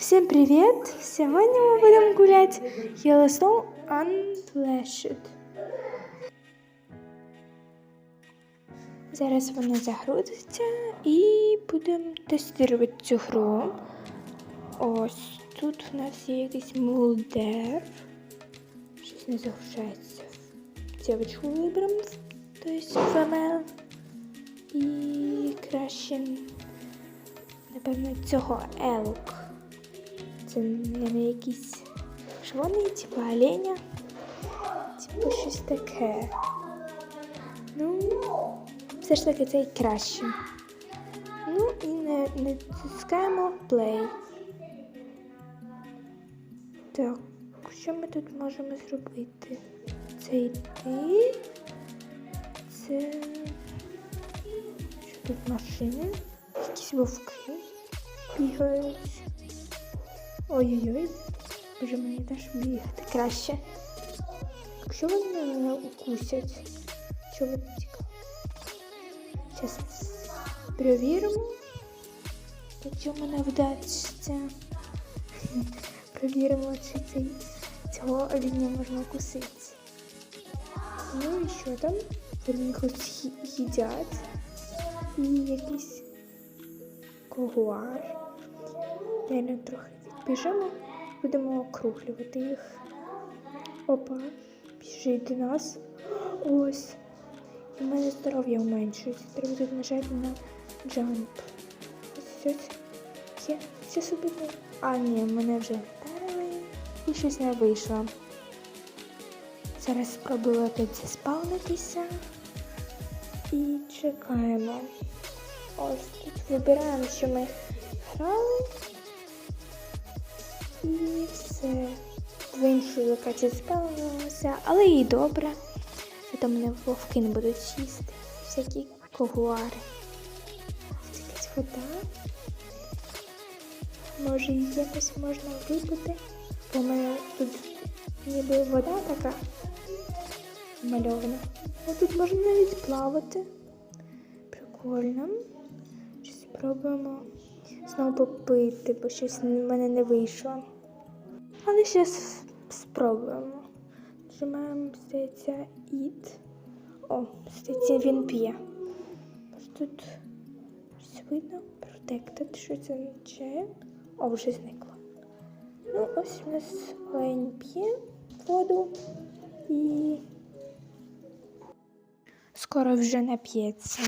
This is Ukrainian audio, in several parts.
Всем привет! Сегодня мы будем гулять Yellowstone Unleashed. Зараз вона загрузиться і будемо тестувати цю гру. Ось тут у нас є якийсь мулдер. Щось не загружається. Девочку виберемо, тобто ФМЛ. І краще, напевно, цього елк. Це не якийсь швоний, типу оленя. Типу щось таке. Ну, все ж таки цей краще. Ну і не, не тискаємо play. Так, що ми тут можемо зробити? Це йти. Це. Що тут машини? Якісь вовки бігають. Ой-ой-ой, може мені теж бігати краще. Якщо вони мене укусять, що ви цікаво? Зараз перевіримо. Якщо мене вдасться. Перевіримо, чи цей, цього оленя можна укусити. Ну і що там? Вони хоч їдять. І якийсь когуар. Наверно, трохи відбіжимо, будемо округлювати їх. Опа, біжить до нас. Ось. І в мене здоров'я уменшується. Треба тут нажати на джамп. Ось ось. Я це собі. А, ні, мене вже вдарили. І щось не вийшло. Зараз спробую опять заспавнитися. І чекаємо. Ось тут вибираємо, що ми грали. І все. В іншу локацію спалилося, але і добре. Зато мене вовки не будуть їсти. Всякі когуари. Ось якась вода. Може її якось можна випити. Бо в мене тут ніби вода така мальована. А тут можна навіть плавати. Прикольно. Щось спробуємо знову попити, бо щось в мене не вийшло. Але зараз спробуємо. Нажимаємо, здається, іт. О, здається, він п'є. Тут щось видно. Protected, що це означає? О, вже зникло. Ну, ось у нас олень п'є воду і скоро вже нап'ється.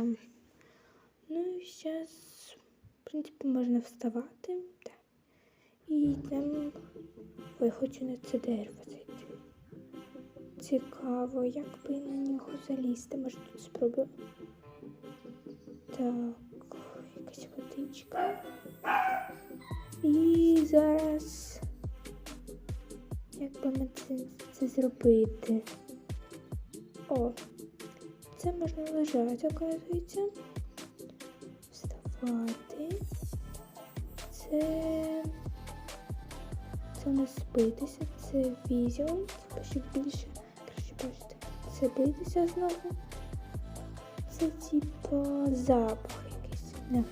Ну і зараз, принципі, можна вставати. Так. І там Ой, хочу на це дерево. Цікаво, як би на нього залізти. Може тут спробую. Так, якась водичка. І зараз як би ми це, це зробити? О, це можна лежати, оказується. Вставати. Це. Це у нас битися, це візіон, щоб більше краще бачити. Це битися знову. Це типу запах якийсь. Не,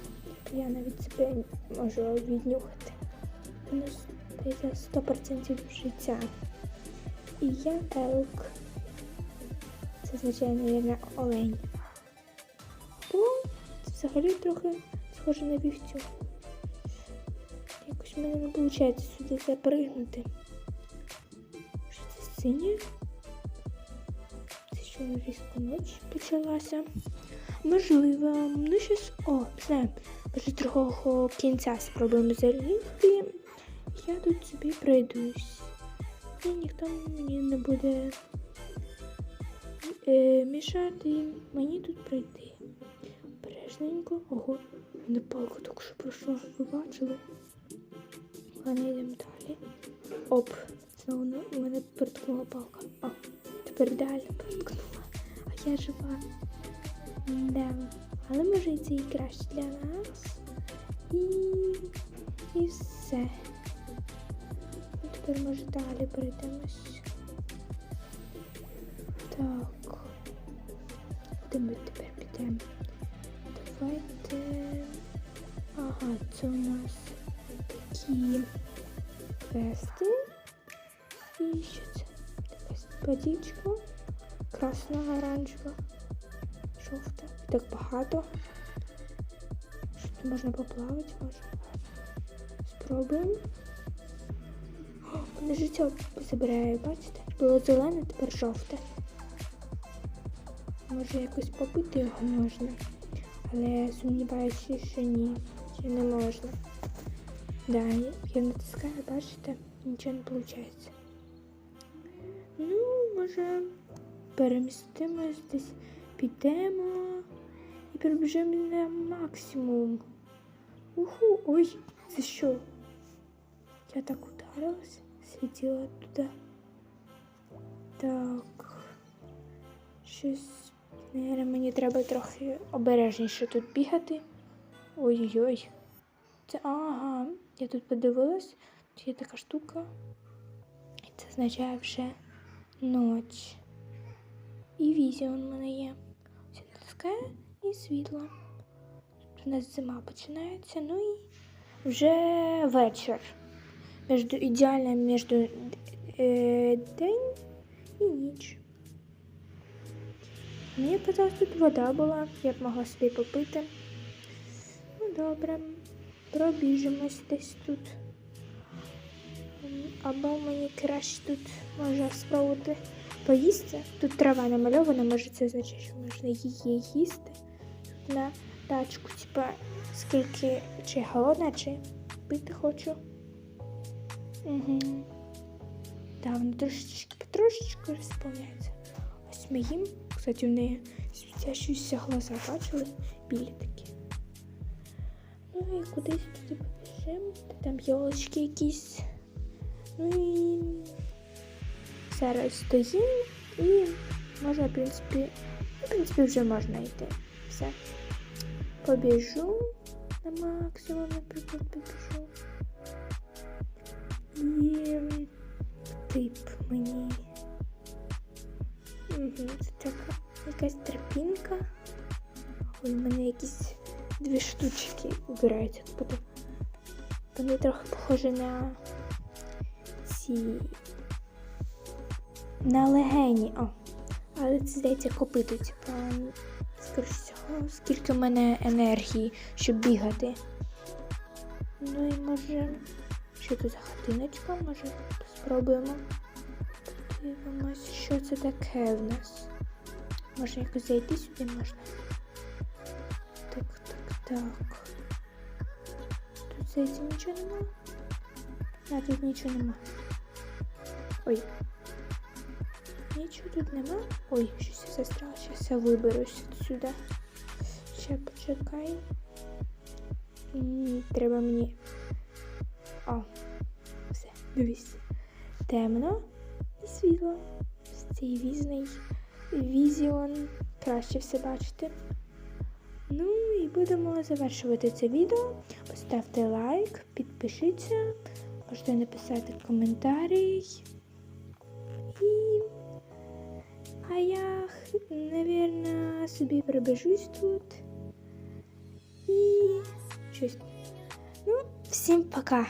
я навіть себе можу віднюхати. Здається 100% життя. І я елк. Це звичайно є олень. Бо це взагалі трохи схоже на вівцю. Якось в мене не виходить сюди запригнути. Що це синє? Це що різко ніч почалася. Можливо, ну щось. О, знаю. Може другого кінця спробуємо залізти. Я тут собі пройдусь. І ніхто мені не буде е, мішати мені тут пройти. Бережненько. Ого, мене палка так що пройшла, ви бачили? Ладно, йдемо далі. Оп, знову у мене проткнула палка. О, тепер далі проткнула. А я жива. Да. Але може і це і краще для нас. І, і все. Ну, тепер може далі перейдемось. Так. Ага, це у нас такі вести. І що це? Якась водичка. Красна, оранжева, жовта. Так багато. Що тут можна поплавати, може. Спробуємо. О, мене життя забирає, бачите? Було зелене, тепер жовте. Може якось попити його можна. Але сумніваюся, що ні. Чи не можна. Да, я натискаю, бачите, нічого не виходить. Ну, може, перемістимось десь, підемо і прибіжимо на максимум. Уху, ой, це що? Я так ударилась, сиділа туди. Так. Щось, наверное, мені треба трохи обережніше тут бігати. Ой-ой-ой. Це ага, я тут подивилась, тут є така штука. І це означає вже ніч. І візіон в мене є. Все натискає і світло. У нас зима починається, ну і вже вечір. Між, ідеально між е, день і ніч. Мені казалось, тут вода була, я б могла собі попити. Добре, пробіжимось десь тут. Або мені краще тут може спробувати поїсти. Тут трава намальована, може це означає, що можна її їсти. Тут на тачку, типа, скільки чи голодна, чи пити хочу. Угу. Да, воно трошечки потрошечку розповняється. Ось ми їм, кстати, у неї світящіся глаза бачили, білі такі. Ну і кудись туди побіжимо. Там йолочки якісь. Ну і зараз стоїмо і можна, в принципі, в принципі, вже можна йти. Все. Побіжу на максимум, наприклад, побіжу. І тип мені. Угу, це така якась тропінка. Ой, в мене якісь дві штучки вибираються. Тобто вони трохи похожі на ці на легені. О, але це здається копити, типа, скоріше всього, скільки в мене енергії, щоб бігати. Ну і може. Що це за хатиночка? Може спробуємо. Подивимось, що це таке в нас. Може якось зайти сюди можна? Так. Тут зайти нічого нема. А, тут нічого нема. Ой. Нічого тут нема. Ой, щось я застряла. Зараз я виберусь сюди. Ще почекай. Треба мені о, все, дивись. Темно і світло. Цей візний візіон. Краще все бачити. Ну і будемо завершувати це відео. Поставте лайк, підпишіться, можете написати коментарі. І... А я, напевно, собі прибежусь тут. І щось. Ну, всім пока!